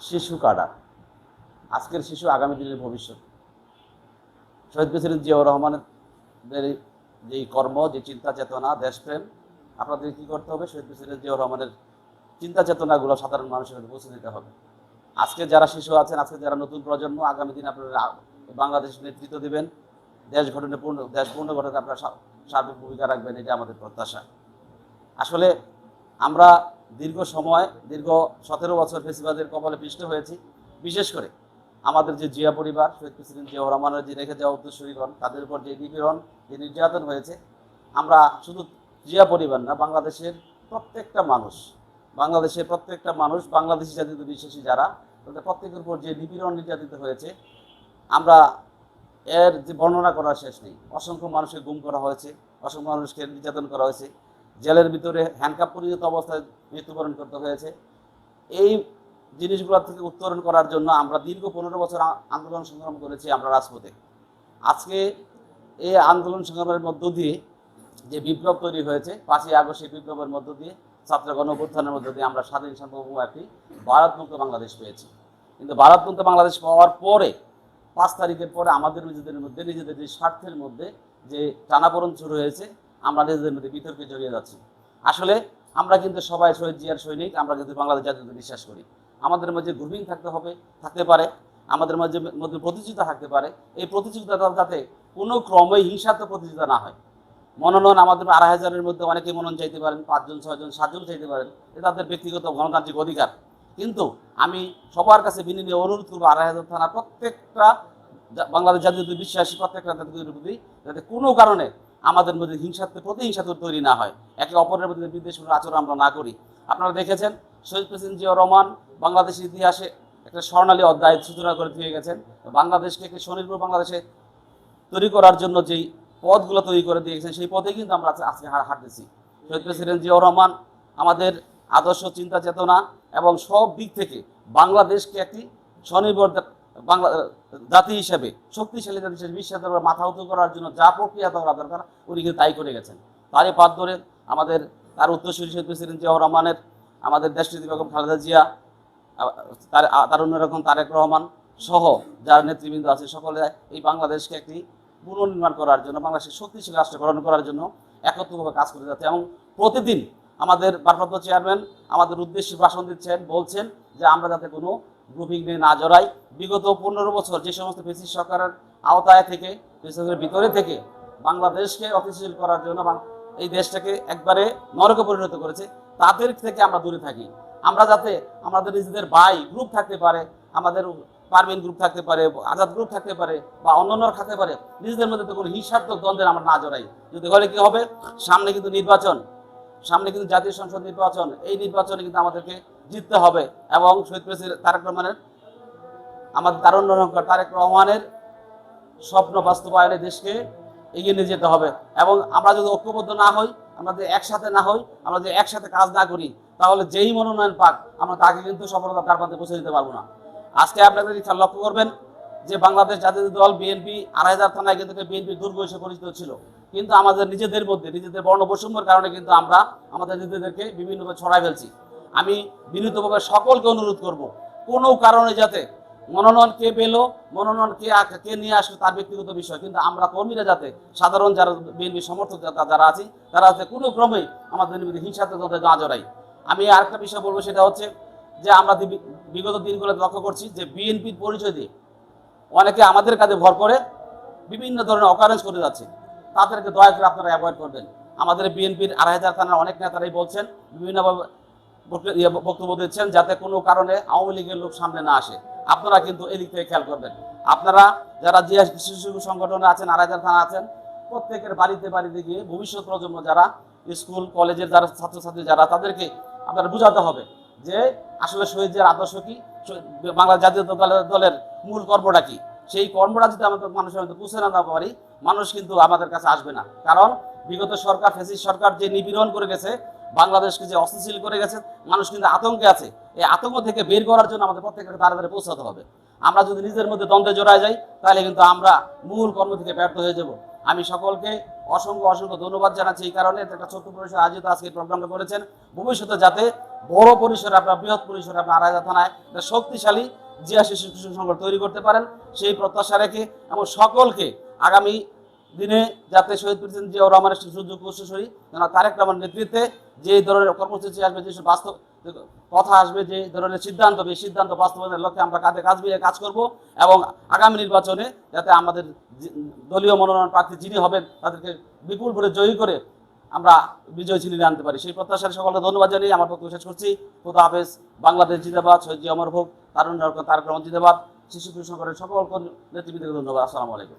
শিশু কাডার আজকের শিশু আগামী দিনের ভবিষ্যৎ। শহীদ প্রেসিডেন্ট জিয়াউর রহমানের যেই কর্ম, যে চিন্তা চেতনা, দেশপ্রেম, আপনাদের কী করতে হবে? শহীদ প্রেসিডেন্ট জিয়াউর রহমানের চিন্তা চেতনাগুলো সাধারণ মানুষের কাছে পৌঁছে দিতে হবে। আজকে যারা শিশু আছেন, আজকে যারা নতুন প্রজন্ম, আগামী দিন আপনারা বাংলাদেশ নেতৃত্ব দেবেন। দেশ গঠনে পূর্ণ, দেশ পূর্ণ গঠনে আপনারা সার্বিক ভূমিকা রাখবেন এটা আমাদের প্রত্যাশা। আসলে আমরা দীর্ঘ সময়, দীর্ঘ সতেরো বছর ফেসিবাদের কপালে পিষ্ট হয়েছি। বিশেষ করে আমাদের যে জিয়া পরিবার, শহীদ প্রেসিডেন্ট জিয়া রহমানের যে রেখে যাওয়া উত্তরসূরিগণ, তাদের উপর যে নিপীড়ন, যে নির্যাতন হয়েছে, আমরা শুধু জিয়া পরিবার না, বাংলাদেশের প্রত্যেকটা মানুষ, বাংলাদেশের প্রত্যেকটা মানুষ, বাংলাদেশি জাতিতে বিশ্বাসী যারা, তাদের প্রত্যেকের উপর যে নিপীড়ন নির্যাতিত হয়েছে, আমরা এর যে বর্ণনা করার শেষ নেই। অসংখ্য মানুষকে গুম করা হয়েছে, অসংখ্য মানুষকে নির্যাতন করা হয়েছে। জেলের ভিতরে হ্যান্ডকাপ পরিণত অবস্থায় মৃত্যুবরণ করতে হয়েছে। এই জিনিসগুলো থেকে উত্তরণ করার জন্য আমরা দীর্ঘ পনেরো বছর আন্দোলন সংগ্রাম করেছি আমরা রাজপথে। আজকে এই আন্দোলন সংগ্রামের মধ্য দিয়ে যে বিপ্লব তৈরি হয়েছে, পাঁচই আগস্ট বিপ্লবের মধ্য দিয়ে ছাত্র গণ অভ্যুত্থানের মধ্য দিয়ে আমরা স্বাধীন সার্বভৌম একটি ভারতমুক্ত বাংলাদেশ পেয়েছি। কিন্তু ভারত ভারতমুক্ত বাংলাদেশ পাওয়ার পরে, পাঁচ তারিখের পরে আমাদের নিজেদের মধ্যে, নিজেদের যে স্বার্থের মধ্যে যে টানাপোড়ন শুরু হয়েছে আমরা নিজেদের মধ্যে বিতর্কে জড়িয়ে যাচ্ছি। আসলে আমরা কিন্তু সবাই শহীদ জিয়ার সৈনিক, আমরা কিন্তু বাংলাদেশ জাতীয়তা বিশ্বাস করি। আমাদের মধ্যে গ্রুপিং থাকতে হবে, থাকতে পারে। আমাদের মাঝে মধ্যে প্রতিযোগিতা থাকতে পারে। এই প্রতিযোগিতাটা যাতে কোনো ক্রমেই হিংসাত্মক প্রতিযোগিতা না হয়। মনোনয়ন আমাদের আড়াই হাজারের মধ্যে অনেকে মনন চাইতে পারেন, পাঁচজন, ছয়জন, সাতজন চাইতে পারেন। এটা তাদের ব্যক্তিগত গণতান্ত্রিক অধিকার। কিন্তু আমি সবার কাছে বিনিময়ে অনুরোধ করব আড়াই হাজার থানার প্রত্যেকটা বাংলাদেশ জাতীয় বিশ্বাসী, প্রত্যেকটা জাতীয় প্রতি যাতে কোনো কারণে আমাদের মধ্যে হিংসাত্মক প্রতিহিংসাত্মক তৈরি না হয়। একে অপরের মধ্যে বিদ্বেষপূর্ণ আচরণ আমরা না করি। আপনারা দেখেছেন, শহীদ প্রেসিডেন্ট জিয়া রহমান বাংলাদেশের ইতিহাসে একটা স্বর্ণালী অধ্যায় সূচনা করে দিয়ে গেছেন। বাংলাদেশকে একটি স্বনির্ভর বাংলাদেশে তৈরি করার জন্য যেই পথগুলো তৈরি করে দিয়েছেন সেই পথে কিন্তু আমরা আজকে- হাঁটতেছি শহীদ প্রেসিডেন্ট জিয়াউর রহমান আমাদের আদর্শ চিন্তা চেতনা এবং সব দিক থেকে বাংলাদেশকে একটি স্বনির্ভর বাংলা জাতি হিসেবে, শক্তিশালী জাতি হিসেবে বিশ্বের দরবারে মাথা উঁচু করার জন্য যা প্রক্রিয়া করা দরকার, উনি কিন্তু তাই করে গেছেন। তারই পাত ধরে আমাদের, তার উত্তরসূরি শহীদ প্রেসিডেন্ট জিয়াউর রহমানের, আমাদের দেশনীতি বেগম খালেদা জিয়া তার তার অন্যরকম তারেক রহমান সহ যারা নেতৃবৃন্দ আছে সকলে এই বাংলাদেশকে একটি পুনর্নির্মাণ করার জন্য বাংলাদেশের শক্তিশালী রাষ্ট্র গঠন করার জন্য একত্রভাবে কাজ করে যাচ্ছে এবং প্রতিদিন আমাদের ভারপ্রাপ্ত চেয়ারম্যান আমাদের উদ্দেশ্যে ভাষণ দিচ্ছেন, বলছেন যে আমরা যাতে কোনো গ্রুপিং নিয়ে না জড়াই, বিগত পনেরো বছর যে সমস্ত ব্রিটিশ সরকারের আওতায় থেকে দেশের ভিতরে থেকে বাংলাদেশকে অস্থিতিশীল করার জন্য এই দেশটাকে একবারে নরকে পরিণত করেছে, তাদের থেকে আমরা দূরে থাকি। আমরা যাতে আমাদের নিজেদের ভাই গ্রুপ থাকতে পারে, আমাদের পারভিন গ্রুপ থাকতে পারে, আজাদ গ্রুপ থাকতে পারে, বা অন্যান্য থাকতে পারে, নিজেদের মধ্যে তো কোনো হিংসাত্মক দ্বন্দ্বের আমরা না জড়াই। যদি হলে কি হবে? সামনে কিন্তু নির্বাচন, সামনে কিন্তু জাতীয় সংসদ নির্বাচন, এই নির্বাচনে কিন্তু আমাদেরকে জিততে হবে এবং শহীদ প্রেসিডেন্ট তারেক রহমানের, আমাদের তারুণ্য রহমান তারেক রহমানের স্বপ্ন বাস্তবায়নে দেশকে এগিয়ে নিয়ে যেতে হবে। এবং আমরা যদি ঐক্যবদ্ধ না হই, আমরা যদি একসাথে না হই, আমরা যদি একসাথে কাজ না করি, তাহলে যেই মনোনয়ন পাক, আমরা তাকে কিন্তু সফলতা তার মধ্যে পৌঁছে দিতে পারব না। আজকে আপনাদের খেয়াল লক্ষ্য করবেন যে বাংলাদেশ জাতীয় দল বিএনপি আড়াই হাজার থানায় কিন্তু বিএনপি দুর্গ হিসেবে পরিচিত ছিল। কিন্তু আমাদের নিজেদের মধ্যে, নিজেদের বর্ণ বৈষম্যের কারণে কিন্তু আমরা আমাদের নিজেদেরকে বিভিন্নভাবে ছড়াই ফেলছি। আমি বিনীতভাবে সকলকে অনুরোধ করব, কোনো কারণে যাতে মনোনয়ন কে পেল, মনোনয়ন কে কে নিয়ে আসলো তার ব্যক্তিগত বিষয়, কিন্তু আমরা কর্মীরা যাতে সাধারণ যারা বিএনপি সমর্থক যারা- আছি, তারা যাতে কোনো ক্রমেই আমাদের বিরুদ্ধে হিংসাত্মক না জড়াই আমি আরেকটা বিষয় বলব, সেটা হচ্ছে যে আমরা বিগত দিনগুলো লক্ষ্য করছি যে বিএনপির পরিচয় দিয়ে অনেকে আমাদের কাছে ভর করে বিভিন্ন ধরনের অকারেন্স করে যাচ্ছে। তাদেরকে দয়া করে আপনারা অ্যাভয়েড করবেন। আমাদের বিএনপির আড়াই হাজার থানার অনেক নেতারাই বলছেন, বিভিন্নভাবে বক্তব্য- ইয়ে দিচ্ছেন যাতে কোনো কারণে আওয়ামী লীগের লোক সামনে না আসে। আপনারা কিন্তু এদিক থেকে খেয়াল করবেন। আপনারা যারা জিয়া শিশু সংগঠনে আছেন আড়াই হাজার থানা আছেন, প্রত্যেকের বাড়িতে বাড়িতে গিয়ে ভবিষ্যৎ প্রজন্ম যারা স্কুল, কলেজের যারা ছাত্রছাত্রী যারা, তাদেরকে আপনারা বোঝাতে হবে যে আসলে শহীদের আদর্শ কি? বাংলা জাতীয় দলের দলের মূল কর্মটা কি? সেই কর্মটা যদি আমাদের মানুষের মধ্যে পৌঁছে না পারি, মানুষ কিন্তু আমাদের কাছে আসবে না। কারণ বিগত সরকার ফেসিস সরকার যে নিপীড়ন করে গেছে বাংলাদেশকে যে অস্থিতিশীল করে গেছে, মানুষ কিন্তু আতঙ্কে আছে। এই আতঙ্ক থেকে বের করার জন্য আমাদের প্রত্যেকের তাড়াতাড়ি পৌঁছাতে হবে। আমরা যদি নিজের মধ্যে দ্বন্দ্বে জড়ায় যাই, তাহলে কিন্তু আমরা মূল কর্ম থেকে ব্যর্থ হয়ে যাব। আমি সকলকে অসংখ্য অসংখ্য ধন্যবাদ জানাচ্ছি এই কারণে। একটা ছোট্ট পরিসরে আয়োজিত আজকে প্রোগ্রামটা করেছেন। ভবিষ্যতে যাতে বড় পরিসরে আপনার, বৃহৎ পরিসরে আপনার আড়াইদা থানায় একটা শক্তিশালী জিয়া শিশু সংগঠন তৈরি করতে পারেন, সেই প্রত্যাশা রেখে এবং সকলকে আগামী দিনে যাতে শহীদ প্রেসিডেন্ট জিয়াউর রহমানের সুযোগ উচ্চস্বরী যেন তারেক রহমানের নেতৃত্বে যে ধরনের কর্মসূচি আসবে যেসব বাস্তব কথা আসবে যে ধরনের সিদ্ধান্ত হবে, সিদ্ধান্ত বাস্তবায়নের লক্ষ্যে আমরা কাঁধে কাজ মিলিয়ে কাজ করব এবং আগামী নির্বাচনে যাতে আমাদের দলীয় মনোনয়ন প্রার্থী যিনি হবেন তাদেরকে বিপুল ভোটে জয়ী করে আমরা বিজয় ছিনিয়ে আনতে পারি। সেই প্রত্যাশার সকলকে ধন্যবাদ জানিয়ে আমার পক্ষ শেষ করছি। খুদা হাফেজ বাংলাদেশ জিন্দাবাদ শহীদ জিয়া অমর ভোগ তারুণ তারক রহমান জিন্দাবাদ। শিশু কৃষ্ণ করেন সকল নেতৃবৃন্দকে ধন্যবাদ। আসসালামু আলাইকুম।